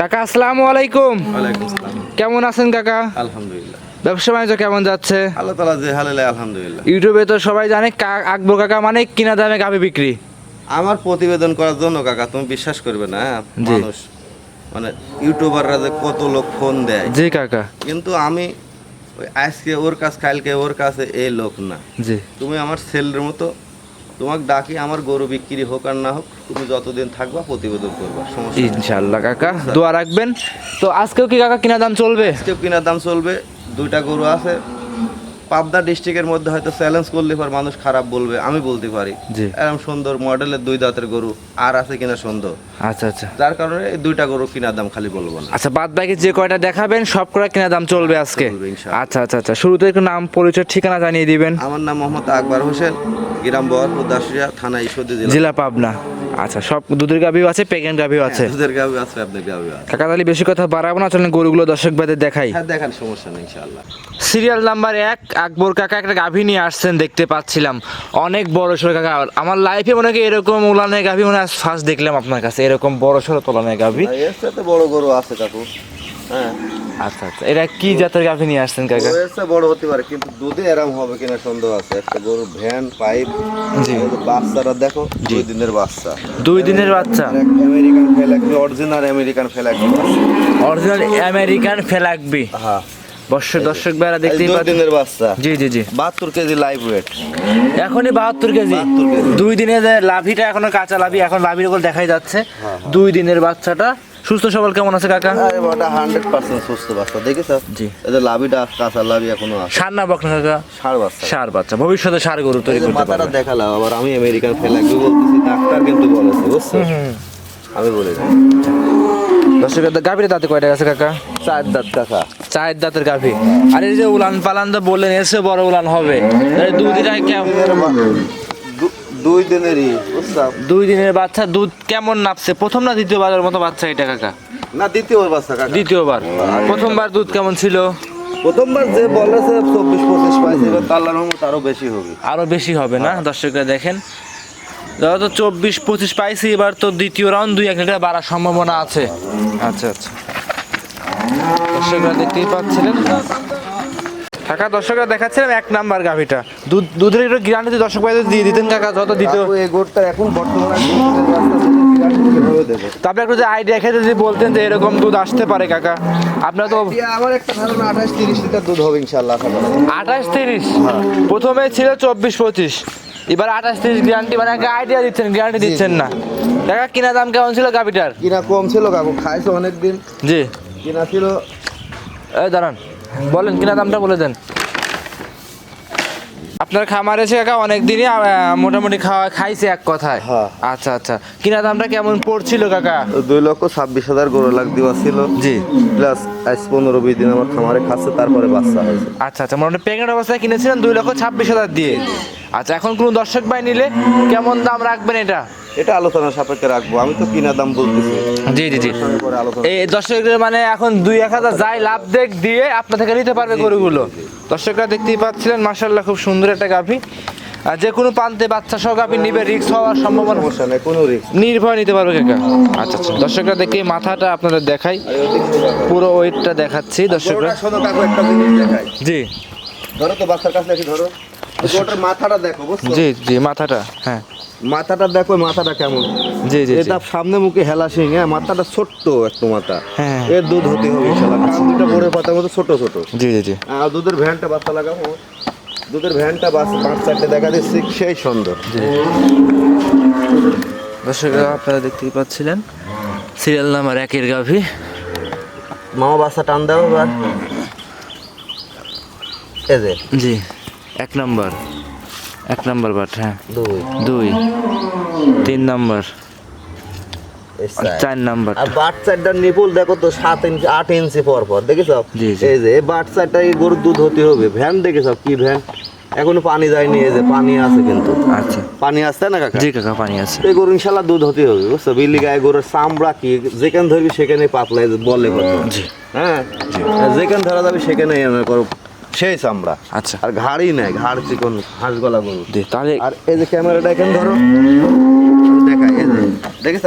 কাকা আসসালামু আলাইকুম। কেমন আছেন কাকা? আলহামদুলিল্লাহ। ব্যবসা বাণিজ্য কেমন যাচ্ছে? আল্লাহ তালা যে হালে আলহামদুলিল্লাহ। ইউটিউবে তো সবাই জানে আকবর কাকা মানে কিনা দামে গাভি বিক্রি। আমার প্রতিবেদন করার জন্য কাকা তুমি বিশ্বাস করবে না হ্যাঁ? মানুষ মানে ইউটিউবাররা যে কত লোক ফোন দেয়। জি কাকা। কিন্তু আমি আজকে ওর কাছ কালকে ওর কাছে এই লোক না। জি। তুমি আমার সেলের মতো তোমাকে ডাকি আমার গরু বিক্রি হোক আর না হোক তুমি যতদিন থাকবা প্রতিবেদন করবা সমস্যা। ইনশাল্লাহ কাকা দোয়া রাখবেন তো আজকেও কি কাকা কিনা দাম চলবে আজকেও কিনা দাম চলবে দুইটা গরু আছে পাবনা ডিস্ট্রিক্টের মধ্যে হয়তো চ্যালেঞ্জ করলে পর মানুষ খারাপ বলবে আমি বলতে পারি। এরকম সুন্দর মডেলের দুই দাঁতের গরু আর আছে কিনা সুন্দর। আচ্ছা আচ্ছা। যার কারণে এই দুইটা গরু কিনার দাম খালি বলব না। আচ্ছা বাদ বাকি যে কয়টা দেখাবেন সব কয়টা কিনা দাম চলবে আজকে? আচ্ছা আচ্ছা আচ্ছা। শুরুতে একটু নাম পরিচয় ঠিকানা জানিয়ে দিবেন। আমার নাম মোহাম্মদ আকবর হোসেন গ্রাম বহরপুর দাসিয়া থানা জেলা জেলা পাবনা। আচ্ছা সব দুধের গাভিও আছে প্রেগনেন্ট গাভিও আছে। দুধের গাবি আছে আপনার গাবি আছে। কাকা তাহলে বেশি কথা বাড়াবো না চলেন গরুগুলো দর্শক বাদে দেখাই। হ্যাঁ দেখান সমস্যা নেই ইনশাআল্লাহ। সিরিয়াল নাম্বার এক আকবর কাকা একটা গাভী নিয়ে আসছেন দেখতে পাচ্ছিলাম। অনেক বড় সড়ো কাকা আমার লাইফে মনে হয় এরকম উলানের গাভী মনে হয় ফার্স্ট দেখলাম আপনার কাছে এরকম বড় সড়ো তোলানের গাভী। বড় গরু আছে কাকু। হ্যাঁ। আচ্ছা আচ্ছা। এটা কি জাতের গাভী নিয়ে আসছেন কাকা? চেয়ে বড় হতে পারে কিন্তু দুধে এরম হবে কিনা সন্দেহ আছে। একটা গরু ভ্যান পাইপ জি। বাচ্চারা দেখো দুই দিনের বাচ্চা। দুই দিনের বাচ্চা? আমেরিকান ফেলাকবি অরিজিনাল আমেরিকান ফেলাকবি অরিজিনাল আমেরিকান ফেলাকবি হ্যাঁ। দর্শক দর্শক বেড়া দেখতেই পাচ্ছেন দিনের বাচ্চা। জি জি জি। বাহাত্তর কেজি লাইভ ওয়েট এখনই বাহাত্তর কেজি? 72 কেজি। দুই দিনের যে লাভিটা এখনও কাঁচা লাভি এখন লাভির ওপর দেখাই যাচ্ছে। হ্যাঁ, দুই দিনের বাচ্চাটা সুস্থ সবল কেমন আছে কাকা? হান্ড্রেড পার্সেন্ট সুস্থ বাচ্চা দেখেছ? জি। এদের লাভিটা কাঁচা লাভি এখনও আছে। সার না কাকা? বাচ্চা। সার বাচ্চা ভবিষ্যতে সার গরু তৈরি করতে মাথাটা পারবে। দেখালাম আবার আমি আমেরিকান বলতেছি ডাক্তার কিন্তু বলেছে বুঝছ? আমি বলে দিই দর্শকের গাভীর দাঁতে কয়টা আছে কাকা? চার দাঁত টাকা চায়ের দাঁতের গাভী। আর এই যে উলান পালান তো বললেন এসে বড় উলান হবে। এই দুই দিনেরই দুই দিনের বাচ্চা দুধ কেমন নাপছে? প্রথম না দ্বিতীয়বারের মতো বাচ্চা এটা কাকা? না দ্বিতীয় বাচ্চা কাকা। দ্বিতীয়বার। প্রথমবার দুধ কেমন ছিল? প্রথমবার যে বলেছে চব্বিশ পঁচিশ পাইছে এবার তাল্লার রহমত আরও বেশি হবে। আরও বেশি হবে না? দর্শকরা দেখেন। ধরো তো চব্বিশ পঁচিশ পাইছি এবার তো দ্বিতীয় রাউন্ড দুই এক লিটার বাড়ার সম্ভাবনা আছে। আচ্ছা আচ্ছা। দর্শকরা দেখতেই পাচ্ছিলেন। কাকা দর্শকরা দেখাচ্ছিলাম এক নাম্বার গাভিটা। দুধ দুধের একটু গ্যারান্টি দর্শক ভাই দিয়ে দিতেন কাকা যত দিত। এই গোটটা এখন বর্তমানে যদি তারপরে একটু যে আইডিয়া খেতে যদি বলতেন যে এরকম দুধ আসতে পারে কাকা। আপনার তো আমার একটা ধারণা আঠাশ তিরিশ লিটার দুধ হবে ইনশাল্লাহ। আঠাশ তিরিশ? প্রথমে ছিল চব্বিশ পঁচিশ। এবার আঠাশ তিরিশ গ্যারান্টি মানে একটা আইডিয়া দিচ্ছেন গ্যারান্টি দিচ্ছেন না। কাকা কিনা দাম কেমন ছিল গাভিটার? কিনা কম ছিল কাকু খাইছে অনেকদিন। জি। কিনা ছিল এই দাঁড়ান। বলেন কিনা দামটা বলে দেন। আপনার খামার এসে কাকা অনেকদিনই মোটামুটি খাওয়া খাইছে এক কথায়। হ্যাঁ। আচ্ছা আচ্ছা। কিনা দামটা কেমন পড়ছিল কাকা? দুই লক্ষ ছাব্বিশ হাজার গরু লাখ দেওয়া ছিল। জি। প্লাস আজ পনেরো বিশ দিন আমার খামারে খাচ্ছে তারপরে বাচ্চা হয়েছে। আচ্ছা আচ্ছা মোটামুটি প্রেগনেন্ট অবস্থায় কিনেছিলেন দুই লক্ষ ছাব্বিশ হাজার দিয়ে। আচ্ছা এখন কোনো দর্শক ভাই নিলে কেমন দাম রাখবেন এটা? এটা আলোচনা সাপেক্ষে রাখব। আমি তো কিনা দাম বলতেছি। জি জি জি। এই দর্শকদের মানে এখন দুই এক হাজার যাই লাভ দেখ দিয়ে আপনার থেকে নিতে পারবে গরুগুলো। দর্শকরা দেখতেই পাচ্ছিলেন মার্শাল্লাহ খুব সুন্দর একটা গাভী। আর যে কোনো প্রান্তে বাচ্চা সহ গাভী নিবে রিক্স হওয়ার সম্ভাবনা সমস্যা নেই কোনো রিস্ক নির্ভয় নিতে পারবে কাকা আচ্ছা আচ্ছা। দর্শকরা দেখে মাথাটা আপনাদের দেখাই। পুরো ওয়েটটা দেখাচ্ছি দর্শকরা। শোনো কাকু একটা জিনিস দেখাই। জি। ধরো তো বাচ্চার কাছে দেখি ধরো। গোটার মাথাটা দেখো বুঝছ? জি জি মাথাটা হ্যাঁ। মাথাটা দেখো মাথাটা কেমন? জি জি। এটা সামনে মুখে হেলা সিং হ্যাঁ? মাথাটা ছোট্ট একটু মাথা। হ্যাঁ। এর দুধ হতে হবে ইনশাল্লাহ কারণ দুটা বড় পাতার মতো ছোট ছোট। জি জি জি। আর দুধের ভ্যানটা বাচ্চা লাগাবো। দুধের ভ্যানটা বাস পাঁচ চারটে দেখা দিচ্ছি সেই সুন্দর। দর্শকরা আপনারা দেখতেই পাচ্ছিলেন সিরিয়াল নাম্বার একের গাভী। মামা বাচ্চা টান দাও এবার। যে। জি এক নাম্বার। এক নম্বর বাট হ্যাঁ। দুই। দুই। তিন নম্বর। চার। নাম্বার। আর বাট চারটার নিপুল দেখো তো সাত ইঞ্চি আট ইঞ্চি পর পর দেখেছ। এই যে বাট চারটা গরুর দুধ হতে হবে। ভ্যান দেখেছ কি ভ্যান? এখনও পানি যায়নি এই যে পানি আছে কিন্তু। আচ্ছা। পানি আসছে না কাকা? জি কাকা পানি আছে। এই গরু ইনশাল্লাহ দুধ হতে হবে বুঝছ? বিল্লি গায়ে গরুর চামড়া কি যেখানে ধরবি সেখানে পাতলা বলে কত হ্যাঁ? যেখানে ধরা যাবে সেখানে সেই চামড়া আচ্ছা। আর ঘাড়ই নাই ঘাড় চিকন হাঁস গলা গরু। তাহলে আর এই যে ক্যামেরাটা এখানে ধরো। দেখা এই যে দেখেছ?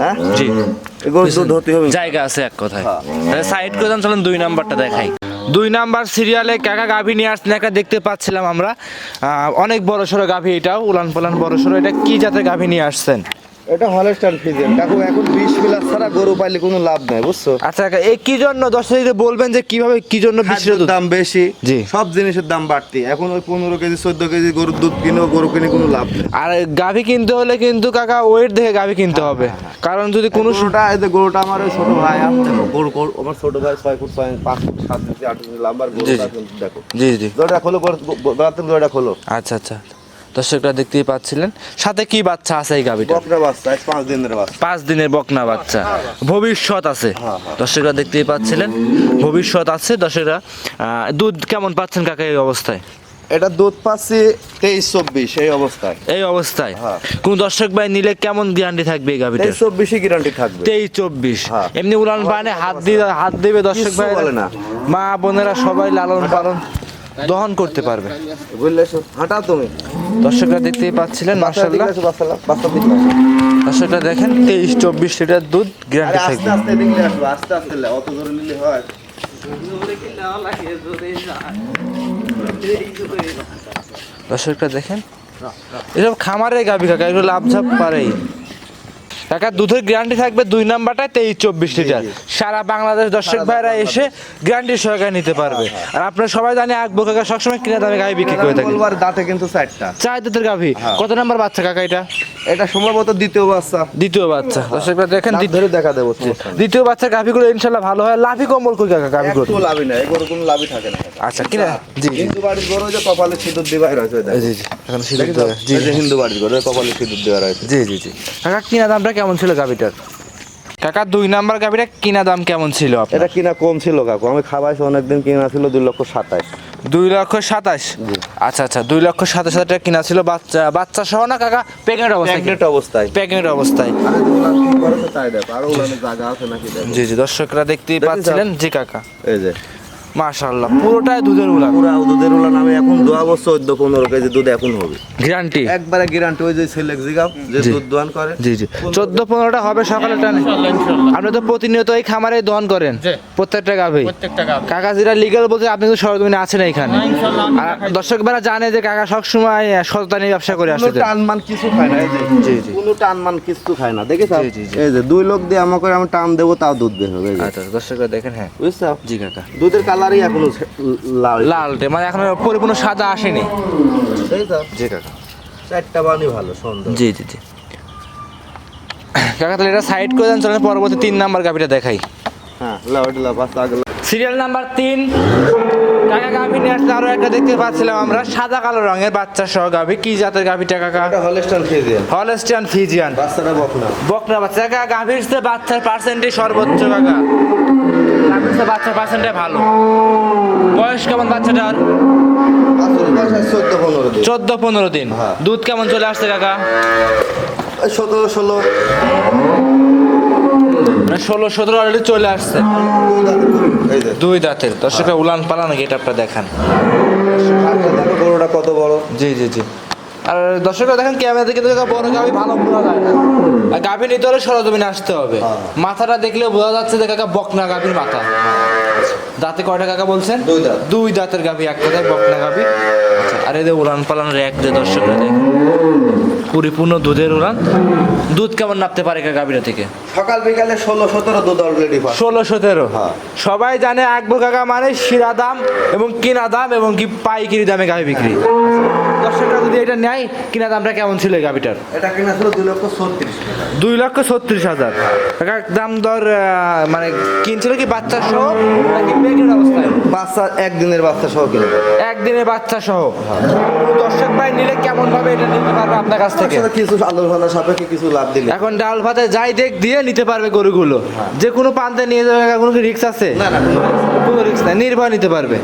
হ্যাঁ? জি। এগুলো দুধ হতে হবে। জায়গা আছে এক কথায়। হ্যাঁ। তাহলে সাইড করে চলেন দুই নাম্বারটা দেখাই। দুই নাম্বার সিরিয়ালে কাকা গাভী নিয়ে আসছেন একটা দেখতে পাচ্ছিলাম আমরা। অনেক বড় সড়ো গাভী এটাও উলান পালান বড় সড়ো এটা কি জাতের গাভী নিয়ে আসছেন? এটা হলস্টাইন ফিজিয়ান কাকু এখন বিশ মিলার ছাড়া গরু পাইলে কোনো লাভ নাই বুঝছ? আচ্ছা এই কি জন্য দর্শকদের বলবেন যে কীভাবে কি জন্য বিশ্ব দাম বেশি জি। সব জিনিসের দাম বাড়তি। এখন ওই পনেরো কেজি চোদ্দ কেজি গরুর দুধ কিনেও গরু কিনে কোনো লাভ নেই। আর গাভী কিনতে হলে কিন্তু কাকা ওয়েট দেখে গাভী কিনতে হবে। কারণ যদি কোনো গরুটা এই যে গরুটা আমার ওই ছোট ভাই দেখো, গরু গরু- আমার ছোট ভাই ছয় ফুট ছয় পাঁচ ফুট সাত ইঞ্চি আট ইঞ্চি লাম্বার গরুটা কিন্তু দেখো। জি জি। দড়িটা খোলো দড়িটা খোলো। আচ্ছা আচ্ছা। দর্শকরা দেখতেই পাচ্ছিলেন। সাথে কি বাচ্চা আছে এই গাভীটা? পাঁচ দিনের বাচ্চা। পাঁচ দিনের বকনা বাচ্চা। ভবিষ্যৎ আছে। হ্যাঁ, হ্যাঁ। দর্শকরা দেখতেই পাচ্ছিলেন। ভবিষ্যৎ আছে। দর্শকরা দুধ কেমন পাচ্ছেন কাকা এই অবস্থায়? এটা দুধ পাচ্ছি তেইশ চব্বিশ এই অবস্থায়। এই অবস্থায়? হ্যাঁ। কোন দর্শক ভাই নিলে কেমন গ্যারান্টি থাকবে এই গাভীটা তেইশ চব্বিশই গ্যারান্টি থাকবে। তেইশ চব্বিশ। হ্যাঁ। এমনি উলান পানে হাত দিয়ে হাত দেবে দর্শক ভাই বলে না। মা বোনেরা সবাই লালন পালন দহন করতে পারবে। বুঝলে হাঁটা তুমি। দর্শকরা দেখতেই পাচ্ছিলেন মার্শাল্লাহ। দর্শকরা দেখেন তেইশ চব্বিশ লিটার দুধ গ্যারান্টি থাকবে। আস্তে আস্তে আস্তে অত জোরে নিলে হয়। দর্শকরা দেখেন এসব খামারের গাভী কাকা এগুলো লাভ ঝাপ পারেই কাকা দুধের গ্যারান্টি থাকবে দুই নাম্বারটা তেইশ চব্বিশ লিটার সারা বাংলাদেশ দর্শক ভাইরা এসে গ্যারান্টি সহকারে নিতে পারবে। আর আপনারা সবাই জানি এক কাকা সবসময় কিনে দামে গায়ে বিক্রি করে থাকে দাঁতে কিন্তু চারটা চার দুধের গাভী। হ্যাঁ। কত নাম্বার বাচ্চা কাকা এটা? এটা সম্ভবত দ্বিতীয় বাচ্চা। দ্বিতীয় বাচ্চা। দর্শকরা দেখেন দ্বিতীয়- ধরে দেখা দেবো। দ্বিতীয় বাচ্চার গাভীগুলো ইনশাল্লাহ ভালো হয়। লাভই কম্বল কই কাকা গাভীগুলো একটু লাভই নাই এগুলো কোনো লাভই থাকে না। আচ্ছা কিনা? জি জি। হিন্দু বাড়ির গরু যে কপালে সিঁদুর দেওয়া দেখো। জি জি। এখন সিলেক্ট দেখেছ? জি হিন্দু বাড়ির গরু কপালে সিঁদুর দেওয়া রয়েছে জি জি জি। কাকা কিনা দামটা কেমন ছিল গাভিটার কাকা দুই নাম্বার গাভিটা কিনা দাম কেমন ছিল আপনার? এটা কিনা কম ছিল কাকু। আমি খাবাইছি অনেকদিন কিনা ছিল দুই লক্ষ সাতাইশ। দুই লক্ষ সাতাশ। আচ্ছা আচ্ছা দুই লক্ষ সাতাশ হাজার টাকা কিনা ছিল বাচ্চা বাচ্চা সহ না কাকা? প্রেগনেন্ট অবস্থায় অবস্থায়। প্রেগনেন্ট অবস্থায়। জি জি দর্শকরা দেখতেই দেখেছ? পাচ্ছিলেন জি কাকা। এই যে মাশাআল্লাহ পুরোটাই দুধের উলান। পুরা দুধের উলান আমি এখন দোয়া বছর চোদ্দ পনেরো কেজি দুধ এখন হবে। গ্যারান্টি একবারে গ্যারান্টি ওই যে জিগাও যে দুধ দোয়ান করে। জি জি। চোদ্দ পনেরোটা হবে সকালে টানে। আপনি তো প্রতিনিয়ত এই খামারে দহন করেন। প্রত্যেকটা গাভী। প্রত্যেকটা গাভ। কাকা যেটা লিগাল বলতে আপনি তো সরজমিনে আছেন এখানে আর দর্শক বেলা জানে যে কাকা সবসময় সততা নিয়ে ব্যবসা করে কোনো আসছে টানমান কিছু খায় না জি, জি। কোনো টানমান কিছু খায় না দেখেছ। এই যে দুই লোক দিয়ে আমাকে আমি টান দেবো তাও দুধ বের হবে আচ্ছা দর্শকরা দেখেন হ্যাঁ। বুঝছ? জি কাকা। দুধের কালারই এখনও লাল। লালটে মানে এখন পরিপূর্ণ সাদা আসেনি। জি কাকা। চারটা বানি ভালো সুন্দর জি জি জি। কাকা তাহলে এটা সাইড করে দেন চলেন পরবর্তী তিন নাম্বার গাভিটা দেখাই। হ্যাঁ লাও এটা লাও পাঁচ আগে সিরিয়াল নাম্বার তিন। কাকা গাভি নিয়ে আসলে আরও একটা দেখতে পাচ্ছিলাম আমরা সাদা কালো রঙের বাচ্চা সহ গাভি। কি জাতের গাভিটা কাকা? এটা হলস্টাইন ফ্রিজিয়ান হলস্টিয়ান ফিজিয়ান বাচ্চাটা বকনা। বকনা বাচ্চা। কাকা গাভীর বাচ্চার পার্সেন্টেজ সর্বোচ্চ কাকা। গাভীর চেয়ে বাচ্চার পার্সেন্টেজ ভালো। বয়স কেমন বাচ্চাটার? চোদ্দ পনেরো দিন। হ্যাঁ। দুধ কেমন চলে আসছে কাকা? সতেরো ষোলো। মানে ষোলো সতেরো অলরেডি চলে আসছে। দুই দাঁতের দর্শকরা উলান পালান গেট আপটা দেখান আচ্ছা গরুটা কত বড়। জি জি জি। আর দর্শকরা দেখেন ক্যামেরা কিন্তু বড় গাভি ভালো বোঝা যায় না আর গাভি নিতে হলে সরজমিনে আসতে হবে। হ্যাঁ। মাথাটা দেখলে বোঝা যাচ্ছে যে কাকা বকনা গাভির মাথা। দাঁতে কয়টা কাকা বলছেন? দুই দাঁত। দুই দাঁতের গাভি এক কথায় বকনা গাভি। আচ্ছা, আর এদের উড়ান পালান র্যাক যে দর্শকরা দেখেন। পরিপূর্ণ দুধের উড়ান দুধ কেমন নাপতে পারে গাভিটা থেকে? সকাল বিকালে ষোলো সতেরো দুধ অলরেডি ষোলো সতেরো? হ্যাঁ। সবাই জানে আকবর কাকা মানে শিরা দাম এবং কিনা দাম এবং কি পাইকারি দামে গাভী বিক্রি। দর্শকরা যদি এটা নেয় কিনা দামটা কেমন ছিল এই গাভিটার? এটা কিনা ছিল দুই লক্ষ ছত্রিশ টাকা। দুই লক্ষ ছত্রিশ হাজার। কাকা দাম দর মানে কিনছিল কি বাচ্চা সহ নাকি প্রেগনেন্ট অবস্থায়? বাচ্চা একদিনের বাচ্চা সহ কিনে দেবে একদিনে বাচ্চা সহ। দর্শক ভাই নিলে কেমন ভাবে এটা নিতে পারবে আপনার কাছ থেকে কিছু আলোচনা সাপেক্ষে কিছু লাভ দিলে। এখন ডাল ভাতে যাই দেখ দিয়ে নিতে পারবে গরুগুলো। যে কোনো পান্তে নিয়ে যাবে কোনো রিক্স আছে? না না কোনো রিস্ক নাই। নির্ভয় নিতে পারবে।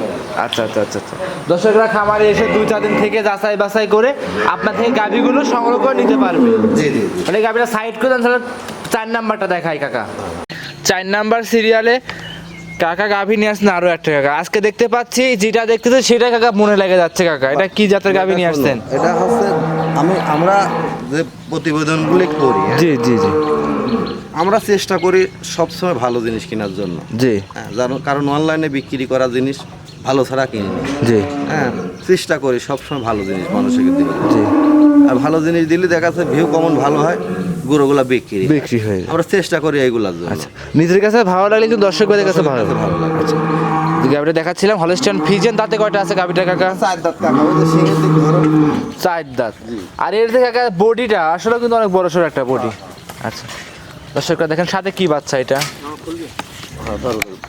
আচ্ছা আচ্ছা আচ্ছা আচ্ছা। দর্শকরা খামারে এসে দুই চার দিন থেকে যাচাই বাছাই করে আপনার থেকে গাভিগুলো সংগ্রহ করে নিতে পারবে। জি জি জি। মানে গাভিটা সাইড করে দেন তাহলে চার নাম্বারটা দেখাই কাকা। চার নাম্বার সিরিয়ালে কাকা গাভি নিয়ে আসছেন আরও একটা কাকা। আজকে দেখতে পাচ্ছি যেটা দেখতেছে সেটা কাকা মনে লেগে যাচ্ছে কাকা। এটা কি জাতের গাভি নিয়ে আসছেন? এটা হচ্ছে আমি আমরা যে প্রতিবেদনগুলি করি হ্যাঁ, জি জি জি। আমরা চেষ্টা করি সবসময় ভালো জিনিস কেনার জন্য। জি। হ্যাঁ, কারণ অনলাইনে বিক্রি করা জিনিস ভালো ছাড়া কিনি। জি। হ্যাঁ চেষ্টা করি সবসময় ভালো জিনিস মানুষকে দিতে। জি। আর ভালো জিনিস দিলে দেখা যাচ্ছে ভিউ কমন ভালো হয় গরুগুলা বিক্রি বিক্রি হয়ে আমরা চেষ্টা করি এইগুলার জন্য। আচ্ছা নিজের কাছে ভালো লাগলে কিন্তু দর্শকদের কাছে ভালো লাগে ভালো লাগে। আচ্ছা। গাভিটা দেখাচ্ছিলাম হলস্টাইন ফিজেন দাঁতে কয়টা আছে গাভিটা কাকা? চার দাঁত কাকা ওই যে সিংহের দিক ধরো। চার দাঁত। আর এর থেকে কাকা বডিটা আসলে কিন্তু অনেক বড় সড়ো একটা বডি। আচ্ছা দর্শকরা দেখেন সাথে কি বাচ্চা এটা?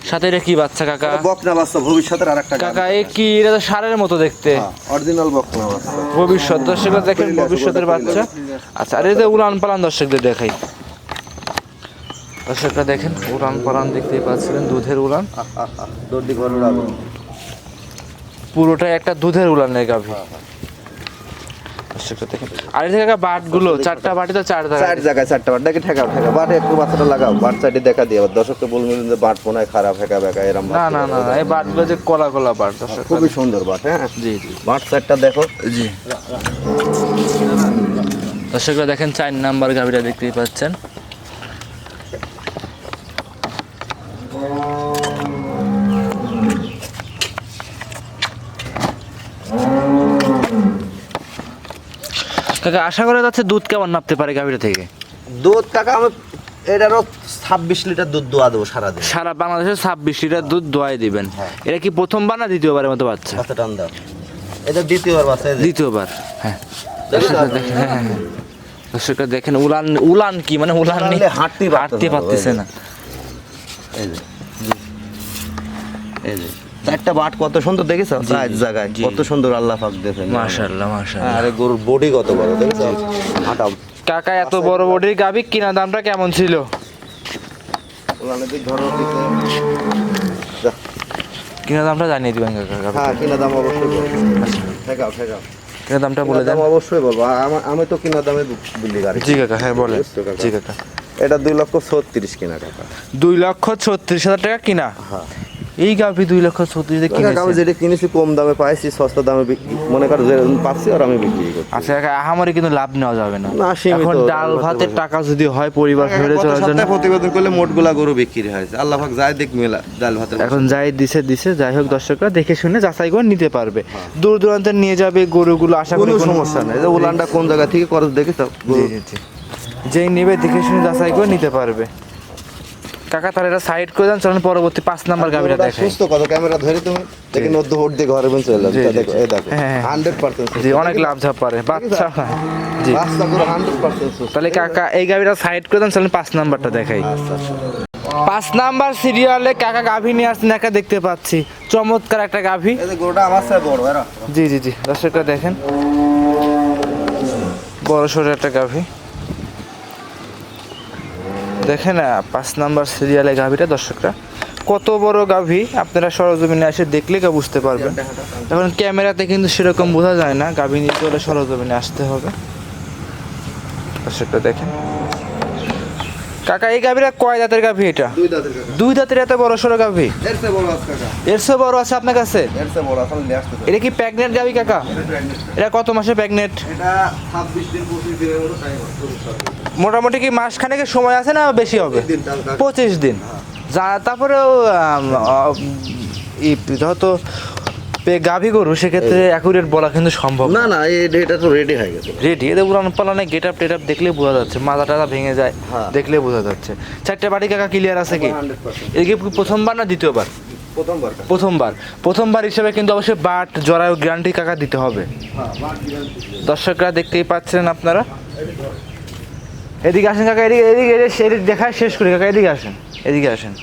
সাথে এটা কি বাচ্চা কাকা? বকনা বাচ্চা ভবিষ্যতের আর একটা কাকা এ কি এটা তো সারের মতো দেখতে। অরিজিনাল বকনা বাচ্চা ভবিষ্যৎ দর্শকরা দেখেন ভবিষ্যতের বাচ্চা। আচ্ছা আর এই যে উড়ান পালান দর্শকদের দেখাই। দর্শকরা দেখেন উড়ান পালান দেখতেই পাচ্ছিলেন দুধের উড়ান। পুরোটাই একটা দুধের উড়ানের গাভী। দর্শকরা দেখেন আর এই কাকা বাটগুলো চারটা বাটি তো চার চার জায়গায় চারটা বাট দেখে ঠেকাও ঠেকা। বাটে একটু বাচ্চাটা লাগাও বাট সাইডে দেখা দিয়ে আবার। দর্শককে বলবেন যে বাট পোনায় খারাপ হেকা বেকা এরম না না না না এই বাটগুলো যে কলা কলা বাট দর্শক। খুবই সুন্দর বাট হ্যাঁ? জি জি। বাট সাইডটা দেখো। জি। দর্শকরা দেখেন চার নাম্বার গাভিটা দেখতেই পাচ্ছেন। কাকা আশা করা যাচ্ছে দুধ কেমন নাপতে পারে গাভিটা থেকে? দুধ কাকা আমি এটারও ছাব্বিশ লিটার দুধ দোয়া দেবো সারা সারাদিন। সারা বাংলাদেশে ছাব্বিশ লিটার দুধ দোয়াই দিবেন। এটা কি প্রথমবার না দ্বিতীয়বারের মতো বাচ্চা? বাচ্চা টান দাও। এটা দ্বিতীয়বার বাচ্চা দ্বিতীয়বার হ্যাঁ। হ্যাঁ, হ্যাঁ, হ্যাঁ। দর্শকরা দেখেন উলান উলান কি মানে উলান নেই হাঁটতে হাঁটতে পারতেছে না। এই যে। এই যে। চারটা বাট কত সুন্দর দেখেছ? চার জায়গায়। কত সুন্দর আল্লাহ পাক দেখেন। মাশাআল্লাহ মাশাআল্লাহ। আরে গরুর বডি কত বড় দেখেছ? হাঁটাও। কাকা এত বড় বডির গাবি কিনা দামটা কেমন ছিল। কিনা দামটা জানিয়ে দিবেন কাকা হ্যাঁ কিনা দাম অবশ্যই ঠেকাও ঠেকাও। কিনা দামটা বলে দেন। অবশ্যই বলব। আমি তো কিনা দামে বিল্লি গাড়ি। জি কাকা হ্যাঁ বলেন। জি কাকা। এটা দুই লক্ষ ছত্রিশ কিনা টাকা দুই লক্ষ ছত্রিশ হাজার টাকা কিনা। হ্যাঁ। এই গাভি দুই লক্ষ ছত্রিশ আমি যেটা কিনেছি কম দামে পাইছি সস্তা দামে বিক্রি মনে কর পাচ্ছি আর আমি বিক্রি করছি। আচ্ছা আমারই কিন্তু লাভ নেওয়া যাবে না। না, এখন ডাল ভাতের টাকা যদি হয় পরিবার ফেলে চলার জন্য। প্রতিবেদন করলে মোটগুলা গরু বিক্রি হয়েছে। আল্লাহ পাক যাই দেখ মেলা ডাল ভাতের এখন যাই দিছে দিছে যাই হোক দর্শকরা দেখে শুনে যাচাই করে নিতে পারবে। দূর দূরান্তে নিয়ে যাবে গরুগুলো আশা করি কোনো সমস্যা নেই। এই যে উলানটা কোন জায়গা থেকে খরচ জি জি জি। যেই নেবে দেখে শুনে যাচাই করে নিতে পারবে। কাকা তাহলে এটা সাইড করে দেন চলেন পরবর্তী পাঁচ নাম্বার গরুটা দেখাই সুস্থ কত? ক্যামেরা ধরে তুমি দেখি নদ্য ভোট দিয়ে ঘরে এলাম। জি, জি, দেখো এই দেখো হ্যাঁ, হ্যাঁ। হান্ড্রেড পার্সেন্ট জি অনেক লাভ ঝাপ পারে বাচ্চা জি। তাহলে কাকা এই গাভিটা সাইড করে দেন চলেন পাঁচ নাম্বারটা দেখাই। আচ্ছা আচ্ছা। পাঁচ নাম্বার সিরিয়ালে কাকা গাভি নিয়ে আসছেন একা দেখতে পাচ্ছি। চমৎকার একটা গাভী। গরুটা আমার সাথে বড় জি জি জি দর্শকরা দেখেন। বড় সড়ো একটা গাভি। দেখেন পাঁচ নাম্বার সিরিয়ালে গাভীটা, দর্শকরা। কত বড় গাভী, আপনারা সরজমিনে এসে দেখলে কেউ বুঝতে পারবেন। এখন ক্যামেরাতে কিন্তু সেরকম বোঝা যায় না, গাভী নিতে হলে সরজমিনে আসতে হবে। দর্শকরা দেখেন। কাকা এই গাভীরা কয় দাঁতের গাভি এটা? দুই দাঁতের কাকা। দুই দাঁতের এত বড় সড়ো গাভি? এর চেয়ে বড় আছে কাকা। এর চেয়ে বড় আছে আপনার কাছে? এটা কি প্রেগনেন্ট গাভি কাকা? এটা কত মাসে প্রেগনেন্ট? এটা ছাব্বিশ দিন পঁচিশ দিনের মতো টাইম মোটামুটি কি মাস খানেকের সময় আছে না বেশি হবে। পঁচিশ দিন যা তারপরেও যত গাভী গরু সেক্ষেত্রে অ্যাকুরেট বলা কিন্তু সম্ভব না না এই এটা তো রেডি হয়ে গেছে রেডি এদের উড়ান পালানে গেট আপ টেট আপ দেখলে বোঝা যাচ্ছে মাথা টাথা ভেঙে যায় হ্যাঁ। দেখলে বোঝা যাচ্ছে চারটে বাড়ি কাকা ক্লিয়ার আছে কি এদিকে প্রথমবার না দ্বিতীয়বার প্রথমবার প্রথমবার প্রথমবার হিসেবে কিন্তু অবশ্যই বাট জরায়ু গ্যারান্টি কাকা দিতে হবে হ্যাঁ। দর্শকরা দেখতেই পাচ্ছেন আপনারা এদিকে আসেন কাকা এদিকে এদিকে এদিকে এদিকে দেখায় শেষ করি কাকা এদিকে আসেন এদিকে আসেন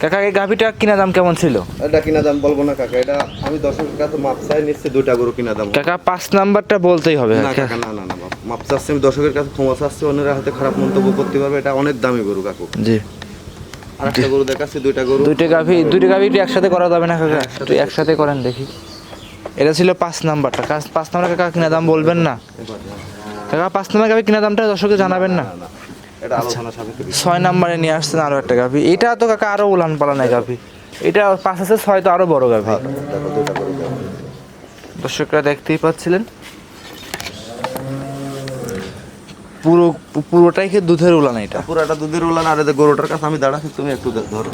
কাকা এই গাভিটা কিনা দাম কেমন ছিল? এটা কিনা দাম বলব না কাকা এটা আমি দর্শকের কাছে মাপ চাই নিচ্ছে দুইটা গরু কিনা দাম কাকা পাঁচ নাম্বারটা বলতেই হবে না কাকা না না না মাপ- চাচ্ছি আমি দর্শকের কাছে ক্ষমা চাচ্ছি অন্যের হাতে খারাপ মন্তব্য করতে পারবে এটা অনেক দামি গরু কাকু। জি। আর একটা গরু দেখাচ্ছি দুইটা গরু। দুইটা গাভি দুইটা গাভি একসাথে করা যাবে না কাকা? একটু একসাথে করেন দেখি। এটা ছিল পাঁচ নাম্বারটা কাজ- পাঁচ নাম্বার কাকা কিনা দাম বলবেন না। কাকা পাঁচ নাম্বার গাভি কিনা দামটা দর্শকে জানাবেন না, এটা আলোচনা সাপেক্ষে ছয় নাম্বারে নিয়ে আসছেন আরও একটা গাভি। এটা তো কাকা আরও উলান পালান গাভি। এটা পাঁচ আছে ছয় তো আরও বড় গাভি। দেখো। দর্শকরা দেখতেই পাচ্ছিলেন। পুরো পুরোটাই কি দুধের উলান এটা? পুরাটা দুধের উলান আর এদের গরুটার কাছে আমি দাঁড়াচ্ছি তুমি একটু ধরো। ধরো।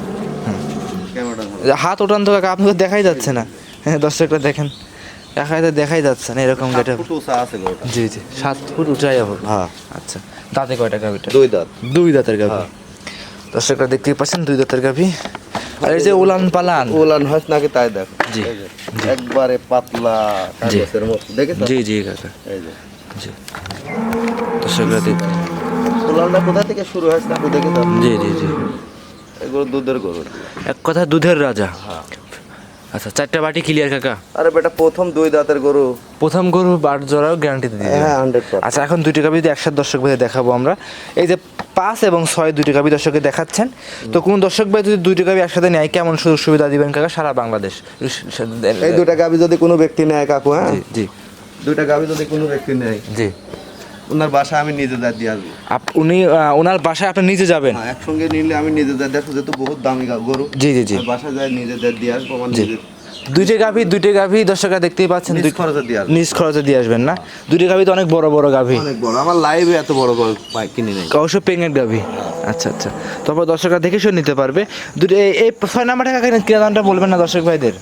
হাত ওঠান তো কাকা আপনাকে দেখাই যাচ্ছে না। হ্যাঁ দর্শকরা দেখেন। দেখাই তো দেখাই যাচ্ছে না এরকম গেটা আছে জি জি সাত ফুট উঁচাই হবে। হ্যাঁ। আচ্ছা দাঁতে কয়টা গাভিটা দুই দাঁত। দুই দাঁতের গাভি। হ্যাঁ। দর্শকরা দেখতেই পাচ্ছেন দুই দাঁতের গাভি। আর এই যে উলান পালান। উলান হয় নাকি তাই দেখো। জি, একবারে পাতলা কাগজের মতো। দেখেছ জি জি কাকা। এই যে। জি। দর্শকরা দেখ উলানটা কোথা থেকে শুরু হয়েছে আপনি দেখেছ জি জি জি। এগুলো দুধের গরু। এক কথা দুধের রাজা। হ্যাঁ। আচ্ছা চারটা বাটি ক্লিয়ার কাকা। আরে বেটা প্রথম দুই দাঁতের গরু। প্রথম গরু বাট জোড়াও গ্যারান্টি দিয়ে হ্যাঁ হান্ড্রেড আচ্ছা এখন দুইটি গাভি যদি একসাথে দর্শক ভাই দেখাবো আমরা। এই যে পাঁচ এবং ছয় দুইটি গাভি দর্শককে দেখাচ্ছেন। তো কোন দর্শক ভাই যদি দুইটি গাভি একসাথে নেয় কেমন সুযোগ সুবিধা দিবেন কাকা? সারা বাংলাদেশ। এই দুটা গাবি যদি কোনো ব্যক্তি নেয় কাকু হ্যাঁ? জি জি। দুইটা গাবি যদি কোনো ব্যক্তি নেয়। জি। ওনার বাসা আমি নিজে দাঁত দিয়ে আসব। উনি ওনার বাসায় আপনি নিজে যাবেন? হ্যাঁ একসঙ্গে নিলে আমি নিজে দাঁত দেখো যেহেতু বহুত দামি গরু। জি জি জি। আমি বাসা যায় নিজে দাঁত দিয়ে আসব আমার জি। নিজে দুইটি গাভি দুইটি গাভি দর্শকরা দেখতেই পাচ্ছেন দুই- খরচে দিয়ে নিজ খরচে দিয়ে আসবেন না? দুইটি গাভি তো অনেক বড় বড় গাভি। অনেক বড়। আমার লাইভে এত বড় পাই কিনে নেই। অবশ্য পেঙ্গের গাভি। আচ্ছা আচ্ছা। তারপর দর্শকরা দেখে শুনে নিতে পারবে। দুটো এই- এই ছয় নাম্বার টাকা কিনা দামটা বলবেন না দর্শক ভাইদের?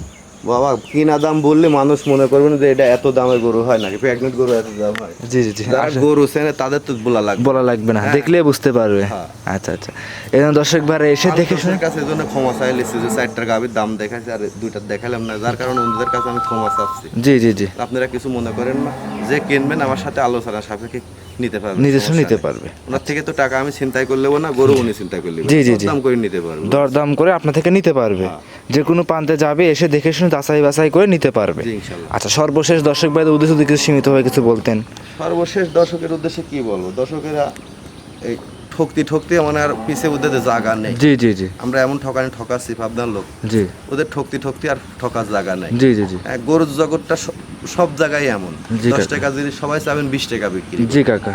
বাবা কিনা দাম বললে মানুষ মনে করবে না যে এটা এত দামের গরু হয় নাকি? প্রেগনেন্ট গরু এত দাম হয়। জি জি জি। আর গরু সেনে তাদের তো বলা লাগবে। বলা লাগবে না। হ্যাঁ। দেখলে বুঝতে পারবে। হ্যাঁ। আচ্ছা আচ্ছা। এখন দর্শক ভারে এসে দেখে শুনে কাছে এজন্য ক্ষমা চাই লিখছি যে চারটার গাবির দাম দেখাচ্ছে আর দুইটা দেখালাম না। যার কারণে অন্যদের কাছে আমি ক্ষমা চাচ্ছি। জি জি জি। আপনারা কিছু মনে করেন না? যে কিনবেন আমার সাথে আলোচনা সাপেক্ষে নিতে পারবে নিজস্ব নিতে পারবে। ওনার থেকে তো টাকা আমি চিন্তাই করলেও না গরু উনি চিন্তা করলে জি, জি, জি। দাম করে নিতে পারব। দরদাম করে আপনার থেকে নিতে পারবে। হ্যাঁ। যে কোনো প্রান্তে যাবে এসে দেখে শুনে যাচাই বাছাই করে নিতে পারবে। আচ্ছা সর্বশেষ দর্শক ভাইদের উদ্দেশ্যে দিকে কিছু সীমিত হয়ে কিছু বলতেন। সর্বশেষ দর্শকের উদ্দেশ্যে কি বলব? দর্শকেরা এই ঠকতি ঠকতি মানে আর পিছে ওদের জায়গা নেই। জি জি জি। আমরা এমন ঠকানি ঠকাচ্ছি ভাবনার লোক। জি। ওদের ঠকতি ঠকতি আর ঠকার জায়গা নেই। জি জি জি। হ্যাঁ, গরুর জগৎটা সব- জায়গায় এমন। দশ। টাকা জিনিস সবাই চাবেন বিশ টাকা বিক্রি জি কাকা।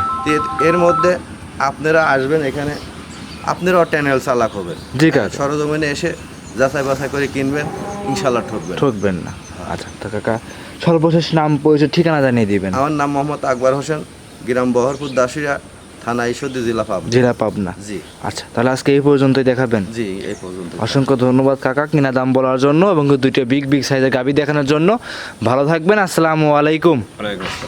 এর- মধ্যে আপনারা আসবেন এখানে আপনারাও ট্যানেল চালাক হবেন। জি কাকা। সরজমিনে এসে যাচাই বাছাই করে কিনবেন ইনশাল্লাহ ঠকবেন। ঠকবেন না। আচ্ছা কাকা সর্বশেষ নাম পরিচয় ঠিকানা জানিয়ে দিবেন। আমার নাম মোহাম্মদ আকবর হোসেন গ্রাম বহরপুর দাসিয়া থানা ঈশ্বরদী জেলা পাবনা। জেলা পাবনা? জি। আচ্ছা তাহলে আজকে এই পর্যন্তই দেখাবেন? জি এই পর্যন্ত অসংখ্য ধন্যবাদ কাকা কিনা দাম বলার জন্য এবং দুইটা বিগ বিগ সাইজের গাবি দেখানোর জন্য। ভালো থাকবেন আসসালামু আলাইকুম। ওয়ালাইকুম আসসালাম।